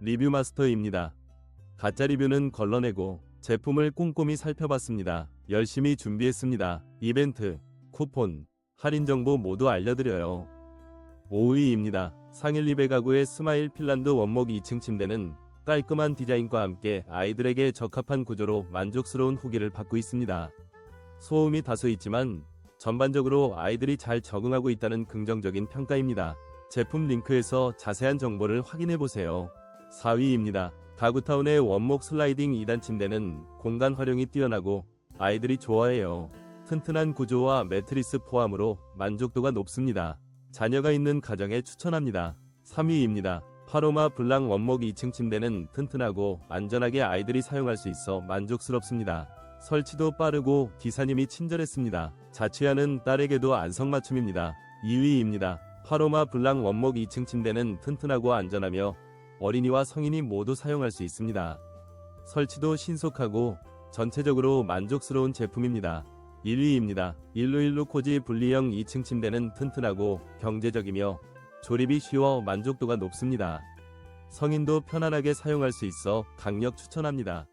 리뷰 마스터입니다. 가짜 리뷰는 걸러내고 제품을 꼼꼼히 살펴봤습니다. 열심히 준비했습니다. 이벤트, 쿠폰, 할인 정보 모두 알려드려요. 5위입니다. 상일 리베 가구의 스마일 핀란드 원목 2층 침대는 깔끔한 디자인과 함께 아이들에게 적합한 구조로 만족스러운 후기를 받고 있습니다. 소음이 다소 있지만 전반적으로 아이들이 잘 적응하고 있다는 긍정적인 평가입니다. 제품 링크에서 자세한 정보를 확인해 보세요. 4위입니다. 가구타운의 원목 슬라이딩 2단 침대는 공간 활용이 뛰어나고 아이들이 좋아해요. 튼튼한 구조와 매트리스 포함으로 만족도가 높습니다. 자녀가 있는 가정에 추천합니다. 3위입니다. 파로마 블랑 원목 2층 침대는 튼튼하고 안전하게 아이들이 사용할 수 있어 만족스럽습니다. 설치도 빠르고 기사님이 친절했습니다. 자취하는 딸에게도 안성맞춤입니다. 2위입니다. 파로마 블랑 원목 2층 침대는 튼튼하고 안전하며 어린이와 성인이 모두 사용할 수 있습니다. 설치도 신속하고 전체적으로 만족스러운 제품입니다. 1위입니다. 1루일루 코지 분리형 2층 침대는 튼튼하고 경제적이며 조립이 쉬워 만족도가 높습니다. 성인도 편안하게 사용할 수 있어 강력 추천합니다.